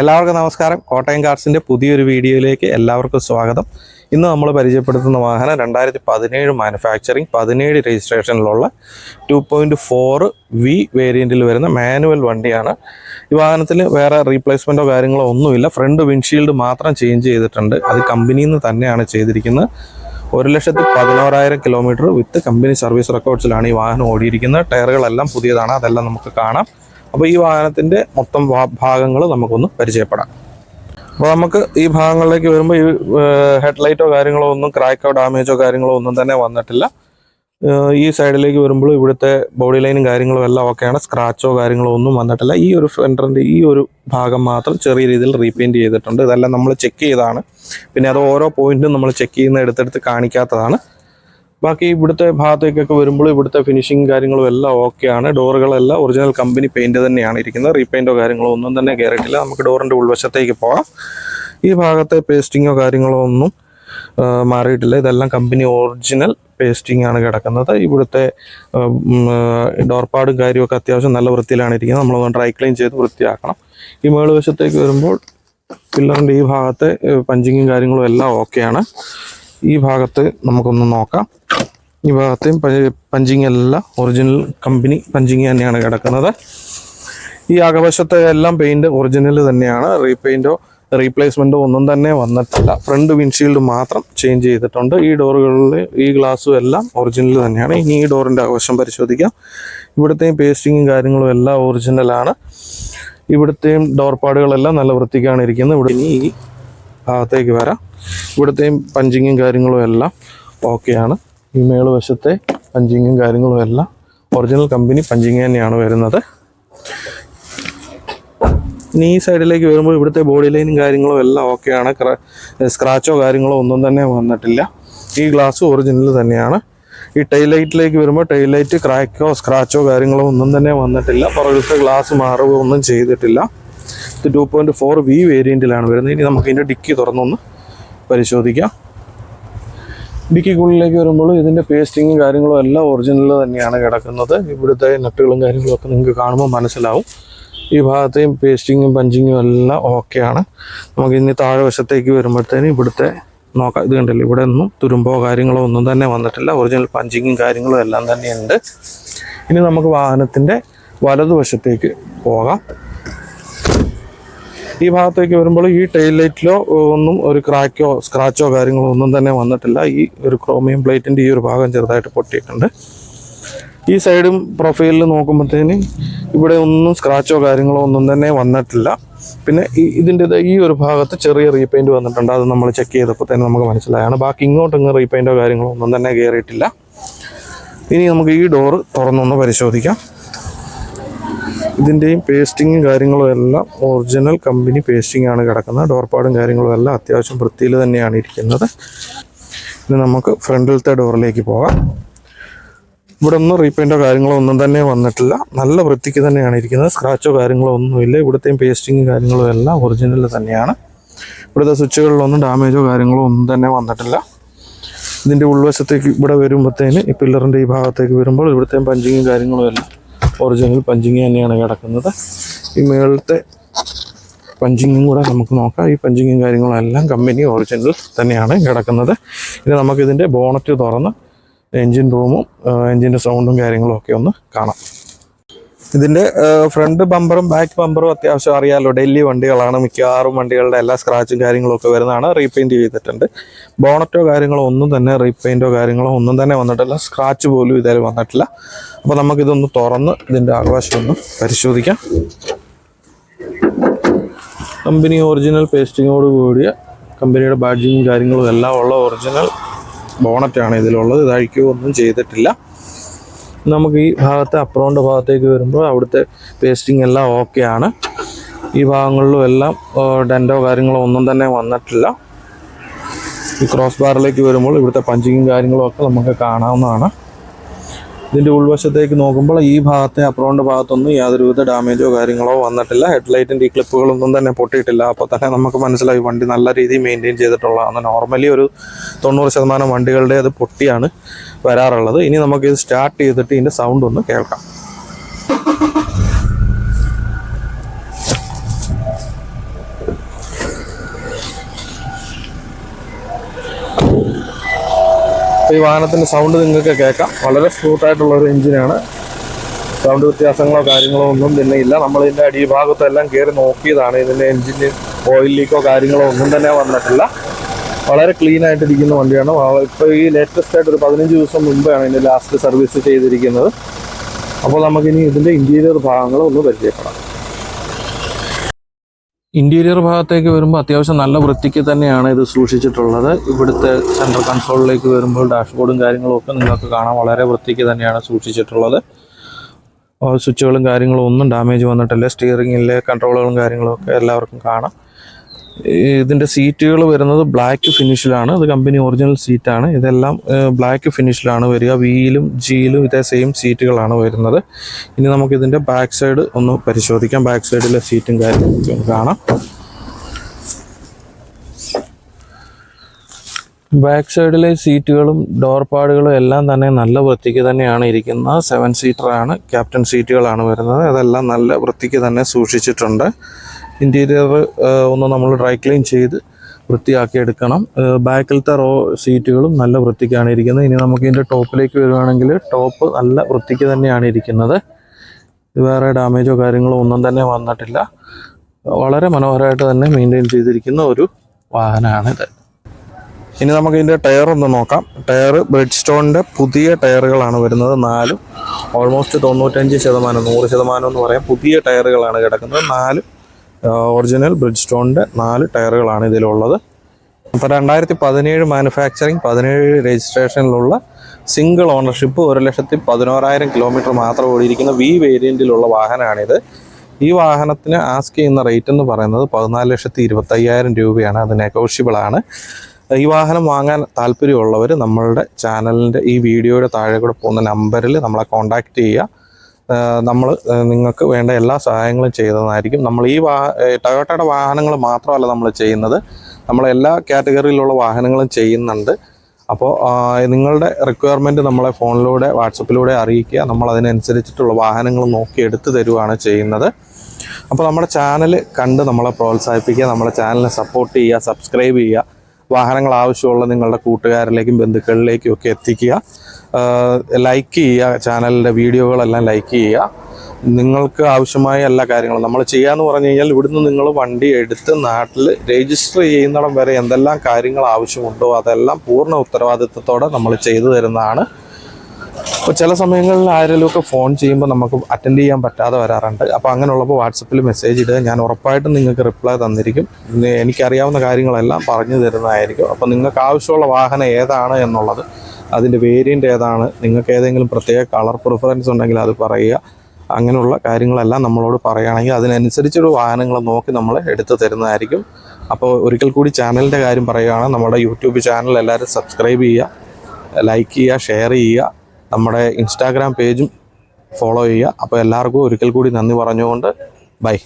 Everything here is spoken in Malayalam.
എല്ലാവർക്കും നമസ്കാരം. കോട്ടയം കാർസിന്റെ പുതിയൊരു വീഡിയോയിലേക്ക് എല്ലാവർക്കും സ്വാഗതം. ഇന്ന് നമ്മൾ പരിചയപ്പെടുത്തുന്ന വാഹനം രണ്ടായിരത്തി പതിനേഴ് മാനുഫാക്ചറിങ് പതിനേഴ് രജിസ്ട്രേഷനിലുള്ള ടു പോയിന്റ് ഫോർ വി വേരിയന്റിൽ വരുന്ന മാനുവൽ വണ്ടിയാണ്. ഈ വാഹനത്തിൽ വേറെ റീപ്ലേസ്മെന്റോ കാര്യങ്ങളോ ഒന്നുമില്ല. ഫ്രണ്ട് വിൻഷീൽഡ് മാത്രം ചേഞ്ച് ചെയ്തിട്ടുണ്ട്. അത് കമ്പനിയിൽ നിന്ന് തന്നെയാണ് ചെയ്തിരിക്കുന്നത്. ഒരു ലക്ഷത്തി പതിനോറായിരം കിലോമീറ്റർ വിത്ത് കമ്പനി സർവീസ് റെക്കോർഡ്സിലാണ് ഈ വാഹനം ഓടിയിരിക്കുന്നത്. ടയറുകളെല്ലാം പുതിയതാണ്. അതെല്ലാം നമുക്ക് കാണാം. അപ്പോൾ ഈ വാഹനത്തിന്റെ മൊത്തം ഭാഗങ്ങൾ നമുക്കൊന്ന് പരിചയപ്പെടാം. അപ്പോൾ നമുക്ക് ഈ ഭാഗങ്ങളിലേക്ക് വരുമ്പോൾ ഈ ഹെഡ്ലൈറ്റോ കാര്യങ്ങളോ ഒന്നും ക്രാക്കോ ഡാമേജോ കാര്യങ്ങളോ ഒന്നും തന്നെ വന്നിട്ടില്ല. ഈ സൈഡിലേക്ക് വരുമ്പോൾ ഇവിടുത്തെ ബോഡി ലൈനും കാര്യങ്ങളും എല്ലാം ഓക്കെയാണ് സ്ക്രാച്ചോ കാര്യങ്ങളോ ഒന്നും വന്നിട്ടില്ല. ഈ ഒരു ഫെൻഡറിന്റെ ഈ ഒരു ഭാഗം മാത്രം ചെറിയ രീതിയിൽ റീപെയിന്റ് ചെയ്തിട്ടുണ്ട്. ഇതെല്ലാം നമ്മൾ ചെക്ക് ചെയ്താണ്. പിന്നെ അത് ഓരോ പോയിന്റും നമ്മൾ ചെക്ക് ചെയ്യുന്ന എടുത്തെടുത്ത് കാണിക്കാത്തതാണ്. ബാക്കി ഇവിടുത്തെ ഭാഗത്തേക്കൊക്കെ വരുമ്പോൾ ഇവിടുത്തെ ഫിനിഷിങ് കാര്യങ്ങളും എല്ലാം ഓക്കെയാണ് ഡോറുകളെല്ലാം ഒറിജിനൽ കമ്പനി പെയിന്റ് തന്നെയാണ് ഇരിക്കുന്നത്. റീപെയിന്റോ കാര്യങ്ങളോ ഒന്നും തന്നെ കയറിയിട്ടില്ല നമുക്ക് ഡോറിന്റെ ഉൾവശത്തേക്ക് പോകാം ഈ ഭാഗത്തെ പേസ്റ്റിങ്ങോ കാര്യങ്ങളോ ഒന്നും മാറിയിട്ടില്ല. ഇതെല്ലാം കമ്പനി ഒറിജിനൽ പേസ്റ്റിംഗ് ആണ് കിടക്കുന്നത്. ഇവിടുത്തെ ഡോർപാടും കാര്യമൊക്കെ അത്യാവശ്യം നല്ല വൃത്തിയിലാണ് ഇരിക്കുന്നത്. നമ്മളൊന്ന് ഡ്രൈ ക്ലീൻ ചെയ്ത് വൃത്തിയാക്കണം. ഈ മേളുവശത്തേക്ക് വരുമ്പോൾ പില്ലറിന്റെ ഈ ഭാഗത്തെ പഞ്ചിങ്ങും കാര്യങ്ങളും എല്ലാം ഓക്കെയാണ് ഈ ഭാഗത്ത് നമുക്കൊന്ന് നോക്കാം. ഈ ഭാഗത്തെയും പഞ്ചിങ് എല്ലാം ഒറിജിനൽ കമ്പനി പഞ്ചിങ് തന്നെയാണ് കിടക്കുന്നത്. ഈ അകവശത്തെ എല്ലാം പെയിന്റ് ഒറിജിനൽ തന്നെയാണ്. റീപെയിന്റോ റീപ്ലേസ്മെന്റോ ഒന്നും തന്നെ വന്നിട്ടില്ല. ഫ്രണ്ട് വിൻഷീൽഡ് മാത്രം ചേഞ്ച് ചെയ്തിട്ടുണ്ട്. ഈ ഡോറുകളിൽ ഈ ഗ്ലാസ്സും എല്ലാം ഒറിജിനൽ തന്നെയാണ്. ഇനി ഈ ഡോറിന്റെ അകവശം പരിശോധിക്കാം. ഇവിടുത്തെയും പേസ്റ്റിങ്ങും കാര്യങ്ങളും എല്ലാം ഒറിജിനലാണ് ഇവിടുത്തെയും ഡോർ പാടുകളെല്ലാം നല്ല വൃത്തിക്കാണ് ഇരിക്കുന്നത്. ഇവിടെ ഇനി ഈ ഭാഗത്തേക്ക് വരാം. ഇവിടുത്തെയും പഞ്ചിങ്ങും കാര്യങ്ങളും എല്ലാം ഓക്കെയാണ് ഈ മേളുവശത്തെ പഞ്ചിങ്ങും കാര്യങ്ങളും എല്ലാം ഒറിജിനൽ കമ്പനി പഞ്ചിങ് തന്നെയാണ് വരുന്നത്. ഇനി ഈ സൈഡിലേക്ക് വരുമ്പോൾ ഇവിടുത്തെ ബോഡി ലൈനും കാര്യങ്ങളും എല്ലാം ഓക്കെയാണ് സ്ക്രാച്ചോ കാര്യങ്ങളോ ഒന്നും തന്നെ വന്നിട്ടില്ല. ഈ ഗ്ലാസ് ഒറിജിനൽ തന്നെയാണ്. ഈ ടൈൽ ലൈറ്റിലേക്ക് വരുമ്പോൾ ടൈൽ ലൈറ്റ് ക്രാക്കോ സ്ക്രാച്ചോ കാര്യങ്ങളോ ഒന്നും തന്നെ വന്നിട്ടില്ല. പുറകിലത്തെ ഗ്ലാസ് മാറുകയോ ഒന്നും ചെയ്തിട്ടില്ല. ഇത് ടു പോയിന്റ് ഫോർ വി വേരിയന്റിലാണ് വരുന്നത്. ഇനി നമുക്ക് ഇതിന്റെ ഡിക്കി തുറന്നൊന്ന് പരിശോധിക്കാം. ഡിക്കിക്കുള്ളിലേക്ക് വരുമ്പോൾ ഇതിന്റെ പേസ്റ്റിങ്ങും കാര്യങ്ങളും എല്ലാം ഒറിജിനൽ തന്നെയാണ് കിടക്കുന്നത്. ഇവിടുത്തെ നട്ടുകളും കാര്യങ്ങളും ഒക്കെ നിങ്ങൾക്ക് കാണുമ്പോൾ മനസ്സിലാവും. ഈ ഭാഗത്തെയും പേസ്റ്റിങ്ങും പഞ്ചിങ്ങും എല്ലാം ഓക്കെയാണ് നമുക്ക് ഇനി താഴെ വശത്തേക്ക് വരുമ്പോഴത്തേനും ഇവിടുത്തെ നോക്കാം. ഇത് കണ്ടില്ല? ഇവിടെ ഒന്നും തുരുമ്പോ കാര്യങ്ങളോ ഒന്നും തന്നെ വന്നിട്ടില്ല. ഒറിജിനൽ പഞ്ചിങ്ങും കാര്യങ്ങളും എല്ലാം തന്നെയുണ്ട് ഇനി നമുക്ക് വാഹനത്തിന്റെ വലതുവശത്തേക്ക് പോകാം. ഈ ഭാഗത്തേക്ക് വരുമ്പോൾ ഈ ടൈൽ ലൈറ്റിലോ ഒന്നും ഒരു ക്രാക്കോ സ്ക്രാച്ചോ കാര്യങ്ങളോ ഒന്നും തന്നെ വന്നിട്ടില്ല. ഈ ഒരു ക്രോമിയം പ്ലേറ്റിന്റെ ഈ ഒരു ഭാഗം ചെറുതായിട്ട് പൊട്ടിയിട്ടുണ്ട്. ഈ സൈഡും പ്രൊഫൈലിൽ നോക്കുമ്പോഴത്തേന് ഇവിടെ ഒന്നും സ്ക്രാച്ചോ കാര്യങ്ങളോ ഒന്നും തന്നെ വന്നിട്ടില്ല. പിന്നെ ഇതിന്റെ ഈ ഒരു ഭാഗത്ത് ചെറിയ റീപെയിന്റ് വന്നിട്ടുണ്ട്. അത് നമ്മൾ ചെക്ക് ചെയ്തപ്പോൾ തന്നെ നമുക്ക് മനസ്സിലായാണ്. ബാക്കി ഇങ്ങോട്ടങ്ങ് റീപെയിന്റോ കാര്യങ്ങളോ ഒന്നും തന്നെ കയറിയിട്ടില്ല ഇനി നമുക്ക് ഈ ഡോറ് തുറന്നൊന്ന് പരിശോധിക്കാം. ഇതിന്റെയും പേസ്റ്റിങ്ങും കാര്യങ്ങളും എല്ലാം ഒറിജിനൽ കമ്പനി പേസ്റ്റിംഗ് ആണ് കിടക്കുന്നത്. ഡോർപാടും കാര്യങ്ങളും എല്ലാം അത്യാവശ്യം വൃത്തിയിൽ തന്നെയാണ് ഇരിക്കുന്നത്. ഇനി നമുക്ക് ഫ്രണ്ടിലത്തെ ഡോറിലേക്ക് പോകാം. ഇവിടെ ഒന്നും റീപെയിന്റോ കാര്യങ്ങളോ ഒന്നും തന്നെ വന്നിട്ടില്ല. നല്ല വൃത്തിക്ക് തന്നെയാണ് ഇരിക്കുന്നത്. സ്ക്രാച്ചോ കാര്യങ്ങളോ ഒന്നുമില്ല. ഇവിടുത്തെയും പേസ്റ്റിങ്ങും കാര്യങ്ങളും എല്ലാം ഒറിജിനൽ തന്നെയാണ്. ഇവിടുത്തെ സ്വിച്ചുകളിലൊന്നും ഡാമേജോ കാര്യങ്ങളോ ഒന്നും തന്നെ വന്നിട്ടില്ല. ഇതിന്റെ ഉൾവശത്തേക്ക് ഇവിടെ വരുമ്പോഴത്തേന് ഈ പില്ലറിന്റെ ഈ ഭാഗത്തേക്ക് വരുമ്പോൾ ഇവിടുത്തെയും പഞ്ചിങ്ങും കാര്യങ്ങളും എല്ലാം ഒറിജിനൽ പഞ്ചിങ് തന്നെയാണ് കിടക്കുന്നത്. ഈ മുകളിലത്തെ പഞ്ചിങ്ങും കൂടെ നമുക്ക് നോക്കാം. ഈ പഞ്ചിങ്ങും കാര്യങ്ങളും എല്ലാം കമ്പനി ഒറിജിനൽ തന്നെയാണ് കിടക്കുന്നത്. ഇനി നമുക്കിതിന്റെ ബോണറ്റ് തുറന്ന് എൻജിൻ റൂമും എൻജിന്റെ സൗണ്ടും കാര്യങ്ങളും ഒക്കെ ഒന്ന് കാണാം. ഇതിന്റെ ഫ്രണ്ട് ബമ്പറും ബാക്ക് ബമ്പറും അത്യാവശ്യം അറിയാലോ. ഡൽഹി വണ്ടികളാണ് മിക്കവാറും വണ്ടികളുടെ എല്ലാ സ്ക്രാച്ചും കാര്യങ്ങളും ഒക്കെ വരുന്നതാണ്. റീപെയിന്റ് ചെയ്തിട്ടുണ്ട്. ബോണറ്റോ കാര്യങ്ങളോ ഒന്നും തന്നെ റീപെയിന്റോ കാര്യങ്ങളോ ഒന്നും തന്നെ വന്നിട്ടില്ല. സ്ക്രാച്ച് പോലും ഇതായി വന്നിട്ടില്ല. അപ്പോൾ നമുക്കിതൊന്ന് തുറന്ന് ഇതിന്റെ ആകാശം ഒന്ന് പരിശോധിക്കാം. കമ്പനി ഒറിജിനൽ പേസ്റ്റിങ്ങോട് കൂടിയ കമ്പനിയുടെ ബാഡ്ജിങ്ങും കാര്യങ്ങളും എല്ലാം ഉള്ള ഒറിജിനൽ ബോണറ്റാണ് ഇതിലുള്ളത്. ഇതായിരിക്കും ഒന്നും ചെയ്തിട്ടില്ല. നമുക്ക് ഈ ഭാഗത്തെ അപ്രോണ്ട് ഭാഗത്തേക്ക് വരുമ്പോൾ അവിടുത്തെ പേസ്റ്റിംഗ് എല്ലാം ആണ്. ഈ ഭാഗങ്ങളിലും എല്ലാം ഡെന്റോ കാര്യങ്ങളോ ഒന്നും തന്നെ വന്നിട്ടില്ല. ഈ ക്രോസ് ബാറിലേക്ക് വരുമ്പോൾ ഇവിടുത്തെ പഞ്ചിങ്ങും കാര്യങ്ങളും ഒക്കെ നമുക്ക് കാണാവുന്നതാണ്. ഇതിന്റെ ഉൾവശത്തേക്ക് നോക്കുമ്പോൾ ഈ ഭാഗത്തെ അപ്രോണ്ട് ഭാഗത്തൊന്നും യാതൊരുവിധ ഡാമേജോ കാര്യങ്ങളോ വന്നിട്ടില്ല. ഹെഡ്ലൈറ്റിന്റെ ഈ ക്ലിപ്പുകളൊന്നും തന്നെ പൊട്ടിയിട്ടില്ല. അപ്പോൾ തന്നെ നമുക്ക് മനസ്സിലായി വണ്ടി നല്ല രീതിയിൽ മെയിന്റെയിൻ ചെയ്തിട്ടുള്ളതാണ്. നോർമലി ഒരു തൊണ്ണൂറ് ശതമാനം വണ്ടികളുടെ അത് പൊട്ടിയാണ് വരാറുള്ളത്. ഇനി നമുക്ക് ഇത് സ്റ്റാർട്ട് ചെയ്തിട്ട് ഇതിന്റെ സൗണ്ട് ഒന്ന് കേൾക്കാം. ഈ വാഹനത്തിന്റെ സൗണ്ട് നിങ്ങൾക്ക് കേൾക്കാം. വളരെ സ്മൂത്തായിട്ടുള്ള ഒരു എഞ്ചിനാണ് സൗണ്ട് വ്യത്യാസങ്ങളോ കാര്യങ്ങളോ ഒന്നും തന്നെ ഇല്ല. നമ്മൾ ഇതിന്റെ അടിഭാഗത്തെല്ലാം കയറി നോക്കിയതാണ്. ഇതിന്റെ എഞ്ചിന് ഓയിൽ ലീക്കോ കാര്യങ്ങളോ ഒന്നും തന്നെ വന്നിട്ടില്ല. വളരെ ക്ലീൻ ആയിട്ടിരിക്കുന്ന വണ്ടിയാണ്. ഇപ്പോൾ ഈ ലേറ്റസ്റ്റ് ആയിട്ട് ഒരു പതിനഞ്ച് ദിവസം മുമ്പാണ് ഇതിന്റെ ലാസ്റ്റ് സർവീസ് ചെയ്തിരിക്കുന്നത്. അപ്പോൾ നമുക്കിനി ഇതിന്റെ ഇന്റീരിയർ ഭാഗങ്ങൾ ഒന്ന് പരിചയപ്പെടാം. ഇന്റീരിയർ ഭാഗത്തേക്ക് വരുമ്പോൾ അത്യാവശ്യം നല്ല വൃത്തിക്ക് തന്നെയാണ് ഇത് സൂക്ഷിച്ചിട്ടുള്ളത്. ഇവിടുത്തെ സെൻട്രൽ കൺസോളിലേക്ക് വരുമ്പോൾ ഡാഷ്ബോർഡും കാര്യങ്ങളും ഒക്കെ നിങ്ങൾക്ക് കാണാൻ വളരെ വൃത്തിക്ക് തന്നെയാണ് സൂക്ഷിച്ചിട്ടുള്ളത്. സ്വിച്ചുകളും കാര്യങ്ങളും ഒന്നും ഡാമേജ് വന്നിട്ടില്ല. സ്റ്റിയറിങ്ങിലെ കൺട്രോളുകളും കാര്യങ്ങളും ഒക്കെ എല്ലാവർക്കും കാണാം. ഇതിന്റെ സീറ്റുകൾ വരുന്നത് ബ്ലാക്ക് ഫിനിഷിലാണ് അത് കമ്പനി ഒറിജിനൽ സീറ്റാണ് ഇതെല്ലാം ബ്ലാക്ക് ഫിനിഷിലാണ് വരിക. വിയിലും ജിയിലും ഇതേ സെയിം സീറ്റുകളാണ് വരുന്നത്. ഇനി നമുക്ക് ഇതിന്റെ ബാക്ക് സൈഡ് ഒന്ന് പരിശോധിക്കാം. ബാക്ക് സൈഡിലെ സീറ്റും കാര്യങ്ങളൊക്കെ കാണാം. ബാക്ക് സൈഡിലെ സീറ്റുകളും ഡോർ പാഡുകളും എല്ലാം തന്നെ നല്ല വൃത്തിക്ക് തന്നെയാണ് ഇരിക്കുന്നത് സെവൻ സീറ്ററാണ് ക്യാപ്റ്റൻ സീറ്റുകളാണ് വരുന്നത്. അതെല്ലാം നല്ല വൃത്തിക്ക് തന്നെ സൂക്ഷിച്ചിട്ടുണ്ട്. ഇന്റീരിയർ ഒന്ന് നമ്മൾ ഡ്രൈ ക്ലീൻ ചെയ്ത് വൃത്തിയാക്കി എടുക്കണം. ബാക്കിലത്തെ റോ സീറ്റുകളും നല്ല വൃത്തിക്കാണ് ഇരിക്കുന്നത്. ഇനി നമുക്ക് ഇതിന്റെ ടോപ്പിലേക്ക് വരുവാണെങ്കിൽ ടോപ്പ് നല്ല വൃത്തിക്ക് തന്നെയാണ് ഇരിക്കുന്നത്. വേറെ ഡാമേജോ കാര്യങ്ങളോ ഒന്നും തന്നെ വന്നിട്ടില്ല. വളരെ മനോഹരമായിട്ട് തന്നെ മെയിന്റെയിൻ ചെയ്തിരിക്കുന്ന ഒരു വാഹനമാണിത്. ഇനി നമുക്ക് ഇതിന്റെ ടയർ ഒന്ന് നോക്കാം. ടയർ ബ്രിഡ് സ്റ്റോണിന്റെ പുതിയ ടയറുകളാണ് വരുന്നത്. നാലും ഓൾമോസ്റ്റ് തൊണ്ണൂറ്റഞ്ച് ശതമാനം നൂറ് ശതമാനം എന്ന് പറയാം. പുതിയ ടയറുകളാണ് കിടക്കുന്നത്. നാല് ഒറിജിനൽ ബ്രിഡ് സ്റ്റോണിന്റെ നാല് ടയറുകളാണ് ഇതിലുള്ളത്. അപ്പോൾ രണ്ടായിരത്തി പതിനേഴ് മാനുഫാക്ചറിങ് പതിനേഴ് രജിസ്ട്രേഷനിലുള്ള സിംഗിൾ ഓണർഷിപ്പ് ഒരു ലക്ഷത്തി പതിനോരായിരം കിലോമീറ്റർ മാത്രം ഓടിയിരിക്കുന്ന വി വേരിയന്റിലുള്ള വാഹനമാണിത്. ഈ വാഹനത്തിന് ആസ്ക് ചെയ്യുന്ന റേറ്റ് എന്ന് പറയുന്നത് പതിനാല് ലക്ഷത്തി ഇരുപത്തയ്യായിരം രൂപയാണ്. അത് നെഗോഷ്യബിൾ ആണ്. ഈ വാഹനം വാങ്ങാൻ താല്പര്യമുള്ളവർ നമ്മളുടെ ചാനലിന്റെ ഈ വീഡിയോയുടെ താഴെ കൂടെ പോകുന്ന നമ്പറിൽ നമ്മളെ കോൺടാക്റ്റ് ചെയ്യുക. നമ്മൾ നിങ്ങൾക്ക് വേണ്ട എല്ലാ സഹായങ്ങളും ചെയ്തതായിരിക്കും. നമ്മൾ ഈ വാ ടൊയോട്ടയുടെ വാഹനങ്ങൾ മാത്രമല്ല നമ്മൾ ചെയ്യുന്നത്. നമ്മൾ എല്ലാ കാറ്റഗറിയിലുള്ള വാഹനങ്ങളും ചെയ്യുന്നുണ്ട്. അപ്പോൾ നിങ്ങളുടെ റിക്വയർമെന്റ് നമ്മളെ ഫോണിലൂടെ വാട്സപ്പിലൂടെ അറിയിക്കുക. നമ്മൾ അതിനനുസരിച്ചിട്ടുള്ള വാഹനങ്ങൾ നോക്കി എടുത്തു തരുവാണ് ചെയ്യുന്നത്. അപ്പോൾ നമ്മുടെ ചാനൽ കണ്ട് നമ്മളെ പ്രോത്സാഹിപ്പിക്കുക നമ്മുടെ ചാനലിനെ സപ്പോർട്ട് ചെയ്യുക സബ്സ്ക്രൈബ് ചെയ്യുക. വാഹനങ്ങൾ ആവശ്യമുള്ള നിങ്ങളുടെ കൂട്ടുകാരിലേക്കും ബന്ധുക്കളിലേക്കും ഒക്കെ എത്തിക്കുക. ലൈക്ക് ചെയ്യുക ചാനലിന്റെ വീഡിയോകളെല്ലാം ലൈക്ക് ചെയ്യുക. നിങ്ങൾക്ക് ആവശ്യമായ എല്ലാ കാര്യങ്ങളും നമ്മൾ ചെയ്യാന്ന് പറഞ്ഞു കഴിഞ്ഞാൽ ഇവിടുന്ന് നിങ്ങൾ വണ്ടി എടുത്ത് നാട്ടിൽ രജിസ്റ്റർ ചെയ്യുന്നിടം വരെ എന്തെല്ലാം കാര്യങ്ങൾ ആവശ്യമുണ്ടോ അതെല്ലാം പൂർണ ഉത്തരവാദിത്വത്തോടെ നമ്മൾ ചെയ്തു തരുന്നതാണ്. അപ്പോൾ ചില സമയങ്ങളിൽ ആരെങ്കിലുമൊക്കെ ഫോൺ ചെയ്യുമ്പോൾ നമുക്ക് അറ്റൻഡ് ചെയ്യാൻ പറ്റാതെ വരാറുണ്ട്. അപ്പോൾ അങ്ങനെയുള്ളപ്പോൾ വാട്സപ്പിൽ മെസ്സേജ് ഇടുക. ഞാൻ ഉറപ്പായിട്ടും നിങ്ങൾക്ക് റിപ്ലൈ തന്നിരിക്കും. എനിക്കറിയാവുന്ന കാര്യങ്ങളെല്ലാം പറഞ്ഞു തരുന്നതായിരിക്കും. അപ്പോൾ നിങ്ങൾക്ക് ആവശ്യമുള്ള വാഹനം ഏതാണ് എന്നുള്ളത് അതിന്റെ വേരിയന്റ് ഏതാണ് നിങ്ങൾക്ക് ഏതെങ്കിലും പ്രത്യേക കളർ പ്രിഫറൻസ് ഉണ്ടെങ്കിൽ അത് പറയുക. അങ്ങനെയുള്ള കാര്യങ്ങളെല്ലാം നമ്മളോട് പറയുകയാണെങ്കിൽ അതിനനുസരിച്ചൊരു വാഹനങ്ങൾ നോക്കി നമ്മൾ എടുത്തു തരുന്നതായിരിക്കും. അപ്പോൾ ഒരിക്കൽ കൂടി ചാനലിന്റെ കാര്യം പറയുകയാണ് നമ്മുടെ യൂട്യൂബ് ചാനൽ എല്ലാവരും സബ്സ്ക്രൈബ് ചെയ്യുക ലൈക്ക് ചെയ്യുക ഷെയർ ചെയ്യുക നമ്മുടെ ഇൻസ്റ്റാഗ്രാം പേജും ഫോളോ ചെയ്യുക. അപ്പോൾ എല്ലാവർക്കും ഒരിക്കൽ കൂടി നന്ദി പറഞ്ഞുകൊണ്ട് ബൈ